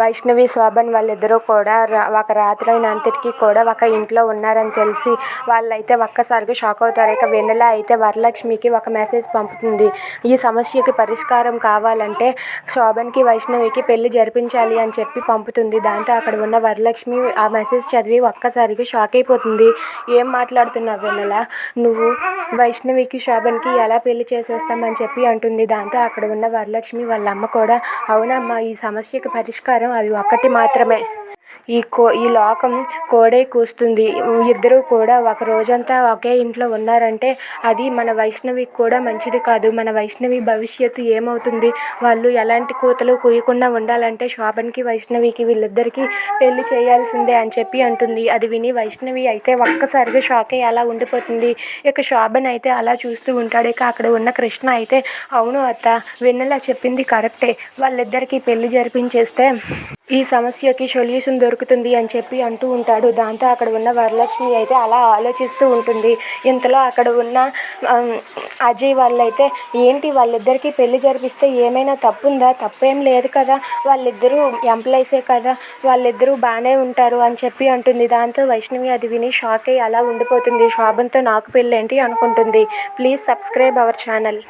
వైష్ణవి శోభన్ వాళ్ళిద్దరూ కూడా ఒక రాత్రి అయినంతటికీ కూడా ఒక ఇంట్లో ఉన్నారని తెలిసి వాళ్ళైతే ఒక్కసారిగా షాక్ అవుతారు. ఇక వెన్నెల అయితే వరలక్ష్మికి ఒక మెసేజ్ పంపుతుంది. ఈ సమస్యకి పరిష్కారం కావాలంటే శోభన్కి వైష్ణవికి పెళ్ళి జరిపించాలి అని చెప్పి పంపుతుంది. దాంతో అక్కడ ఉన్న వరలక్ష్మి ఆ మెసేజ్ చదివి ఒక్కసారిగా షాక్ అయిపోతుంది. ఏం మాట్లాడుతున్నావు వెన్నెల? నువ్వు వైష్ణవికి శోభన్కి ఎలా పెళ్ళి చేసేస్తామని చెప్పి అంటుంది. దాంతో అక్కడ ఉన్న వరలక్ష్మి వాళ్ళ అమ్మ కూడా అవునమ్మా ఈ సమస్యకి పరిష్కారం అది ఒక్కటి మాత్రమే. ఈ కో ఈ లోకం కోడై కూస్తుంది. ఇద్దరు కూడా ఒక రోజంతా ఒకే ఇంట్లో ఉన్నారంటే అది మన వైష్ణవికి కూడా మంచిది కాదు. మన వైష్ణవి భవిష్యత్తు ఏమవుతుంది? వాళ్ళు ఎలాంటి కూతలు కూయకుండా ఉండాలంటే శోభన్కి వైష్ణవికి వీళ్ళిద్దరికీ పెళ్ళి చేయాల్సిందే అని చెప్పి అంటుంది. అది విని వైష్ణవి అయితే ఒక్కసారిగా షాక్ అయ్యి అలా ఉండిపోతుంది. ఇక శోభన్ అయితే అలా చూస్తూ ఉంటాడు. ఇక అక్కడ ఉన్న కృష్ణ అయితే అవును అత్త విన్నలా చెప్పింది కరెక్టే. వాళ్ళిద్దరికీ పెళ్ళి జరిపించేస్తే ఈ సమస్యకి సొల్యూషన్ దొరుకుతుంది అని చెప్పి అంటూ ఉంటాడు. దాంతో అక్కడ ఉన్న వరలక్ష్మి అయితే అలా ఆలోచిస్తూ ఉంటుంది. ఇంతలో అక్కడ ఉన్న అజయ్ వాళ్ళైతే ఏంటి వాళ్ళిద్దరికీ పెళ్ళి జరిపిస్తే ఏమైనా తప్పుందా? తప్పేం లేదు కదా. వాళ్ళిద్దరూ ఎంప్లాయీసే కదా. వాళ్ళిద్దరూ బాగానే ఉంటారు అని చెప్పి అంటుంది. దాంతో వైష్ణవి అది విని షాక్ అయ్యి అలా ఉండిపోతుంది. శోభంతో నాకు పెళ్ళేంటి అనుకుంటుంది. Please subscribe our channel.